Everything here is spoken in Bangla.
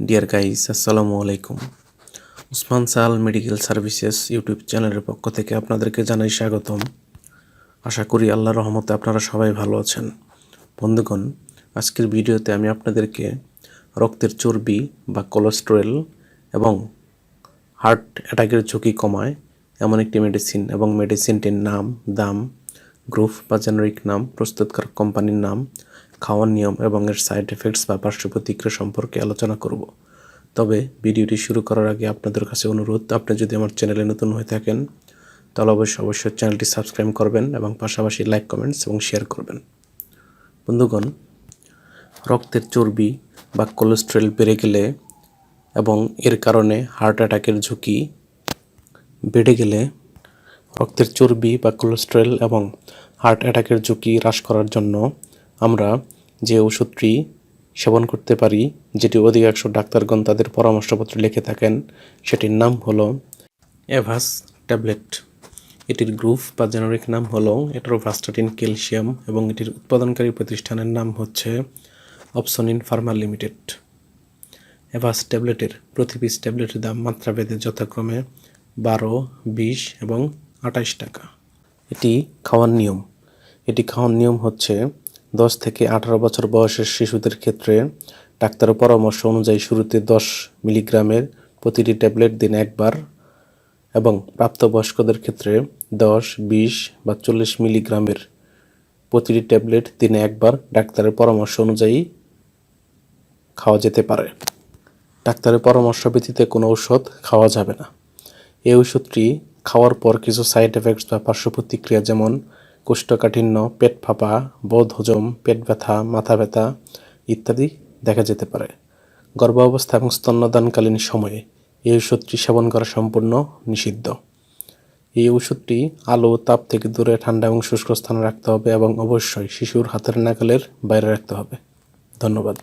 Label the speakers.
Speaker 1: ডিয়ার গাইস আসসালামু আলাইকুম উসমান সাল মেডিকেল সার্ভিসেস ইউটিউব চ্যানেলের পক্ষ থেকে আপনাদেরকে জানাই স্বাগতম। আশা করি আল্লাহর রহমতে আপনারা সবাই ভালো আছেন। বন্ধুগণ, আজকের ভিডিওতে আমি আপনাদেরকে রক্তের চর্বি বা কোলেস্টেরল এবং হার্ট অ্যাটাকের ঝুঁকি কমায় এমন একটি মেডিসিন এবং মেডিসিনটির নাম, দাম গ্রুপ বা জেনারিক নাম, প্রস্তুতকারক কোম্পানির নাম খাওয়ার নিয়ম এবং এর সাইড এফেক্টস বা পার্শ্ব প্রতিক্রিয়া সম্পর্কে আলোচনা করব। তবে ভিডিওটি শুরু করার আগে আপনাদের কাছে অনুরোধ, আপনি যদি আমার চ্যানেলে নতুন হয়ে থাকেন, তাহলে অবশ্যই অবশ্যই চ্যানেলটি সাবস্ক্রাইব করবেন এবং পাশাপাশি লাইক, কমেন্টস এবং শেয়ার করবেন। বন্ধুগণ, রক্তের চর্বি বা কোলেস্ট্রল বেড়ে গেলে এবং এর কারণে হার্ট অ্যাটাকের ঝুঁকি বেড়ে গেলে রক্তের চর্বি বা কোলেস্ট্রল এবং হার্ট অ্যাটাকের ঝুঁকি হ্রাস করার জন্য আমরা যে ওষুধটি সেবন করতে পারি, যেটি অধিকাংশ ডাক্তারগণ তাদের পরামর্শপত্রে লিখে থাকেন, সেটির নাম হলো এভাস ট্যাবলেট। এটির গ্রুপ বা জেনারিক নাম হলো এট্রোভাস্টাটিন ক্যালসিয়াম এবং এটির উৎপাদনকারী প্রতিষ্ঠানের নাম হচ্ছে অপসনিন ফার্মা লিমিটেড। এভাস ট্যাবলেটের প্রতি পিস ট্যাবলেটের দাম মাত্রা মাত্রাভেদে যথাক্রমে বারো, বিশ এবং আঠাশ টাকা। এটি খাওয়ার নিয়ম। এটি খাওয়ার নিয়ম হচ্ছে দশ থেকে আঠারো বছর বয়সের শিশুদের ক্ষেত্রে ডাক্তারের পরামর্শ অনুযায়ী শুরুতে দশ মিলিগ্রামের প্রতিটি ট্যাবলেট দিন একবার এবং প্রাপ্তবয়স্কদের ক্ষেত্রে দশ, বিশ বা চল্লিশ মিলিগ্রামের প্রতিটি ট্যাবলেট দিনে একবার ডাক্তারের পরামর্শ অনুযায়ী খাওয়া যেতে পারে। ডাক্তারের পরামর্শ ব্যতীত কোনো ঔষধ খাওয়া যাবে না। এই ওষুধটি খাওয়ার পর কিছু সাইড এফেক্টস বা পার্শ্ব প্রতিক্রিয়া যেমন কোষ্ঠকাঠিন্য, পেট ফাঁপা, বোধ হজম, পেট ব্যথা, মাথা ব্যথা ইত্যাদি দেখা যেতে পারে। গর্ভাবস্থা এবং স্তন্যদানকালীন সময়ে এই ওষুধটি সেবন করা সম্পূর্ণ নিষিদ্ধ। এই ওষুধটি আলো, তাপ থেকে দূরে ঠান্ডা এবং শুষ্ক স্থানে রাখতে হবে এবং অবশ্যই শিশুর হাতের নাকালের বাইরে রাখতে হবে। ধন্যবাদ।